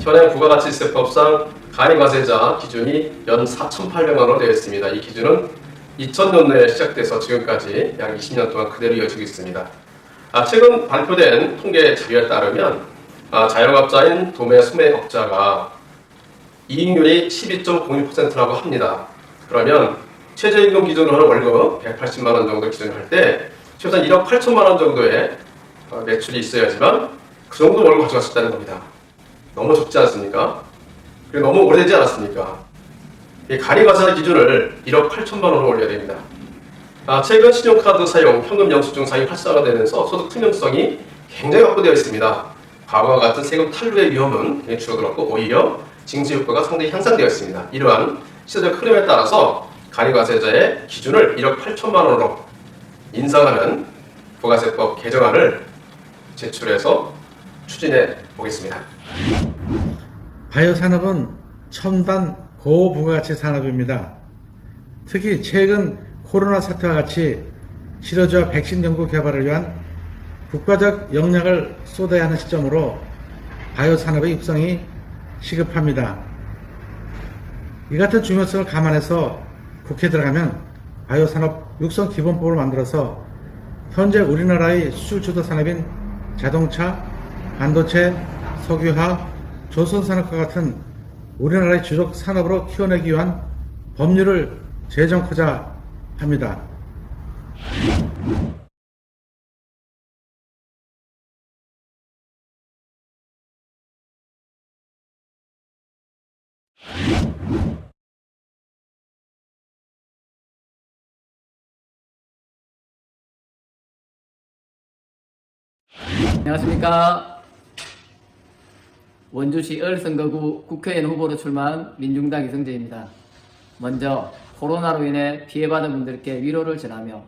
현행 부가가치세법상 가리과세자 기준이 연 4,800만 원으로 되어 있습니다. 이 기준은 2000년도에 시작돼서 지금까지 약 20년 동안 그대로 이어지고 있습니다. 아, 최근 발표된 통계 자료에 따르면 아, 자영업자인 도매 소매업자가 이익률이 12.06%라고 합니다. 그러면 최저임금 기준으로 하는 월급 180만 원 정도 기준을 할 때 최소한 1억 8천만 원 정도의 어, 매출이 있어야지만 그 정도 월급 가져갈 수 있다는 겁니다. 너무 적지 않습니까? 그리고 너무 오래되지 않았습니까? 이 가리과세 기준을 1억 8천만 원으로 올려야 됩니다. 아, 최근 신용카드 사용, 현금 영수증 사용이 활성화되면서 소득 투명성이 굉장히 확보되어 있습니다. 과거와 같은 세금 탈루의 위험은 굉장히 줄어들었고 오히려 징수 효과가 상당히 향상되어 있습니다. 이러한 시대적 흐름에 따라서 가리과세자의 기준을 1억 8천만 원으로 인상하는 부가세법 개정안을 제출해서 추진해 보겠습니다. 바이오 산업은 첨단 고부가가치 산업입니다. 특히 최근 코로나 사태와 같이 치료제와 백신 연구 개발을 위한 국가적 역량을 쏟아야 하는 시점으로 바이오 산업의 육성이 시급합니다. 이 같은 중요성을 감안해서 국회에 들어가면 바이오 산업 육성 기본법을 만들어서 현재 우리나라의 수출 주도 산업인 자동차, 반도체, 석유화, 조선산업과 같은 우리나라의 주력 산업으로 키워내기 위한 법률을 제정하고자 합니다. 안녕하십니까. 원주시 을선거구 국회의원 후보로 출마한 민중당 이성재입니다. 먼저 코로나로 인해 피해받은 분들께 위로를 전하며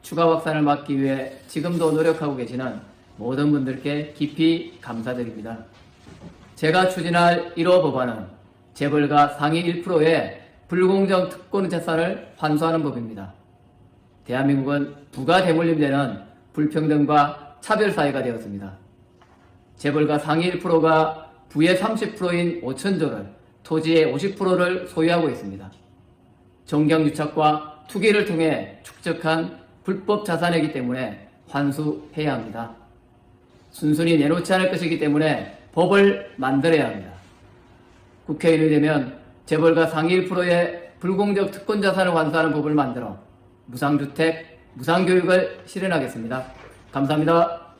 추가 확산을 막기 위해 지금도 노력하고 계시는 모든 분들께 깊이 감사드립니다. 제가 추진할 1호 법안은 재벌가 상위 1%의 불공정 특권 재산을 환수하는 법입니다. 대한민국은 부가 대물림되는 불평등과 차별 사회가 되었습니다. 재벌가 상위 1%가 부의 30%인 5천조를 토지의 50%를 소유하고 있습니다. 정경유착과 투기를 통해 축적한 불법 자산이기 때문에 환수해야 합니다. 순순히 내놓지 않을 것이기 때문에 법을 만들어야 합니다. 국회의원이 되면 재벌가 상위 1%의 불공적 특권 자산을 환수하는 법을 만들어 무상주택, 무상교육을 실현하겠습니다. 감사합니다.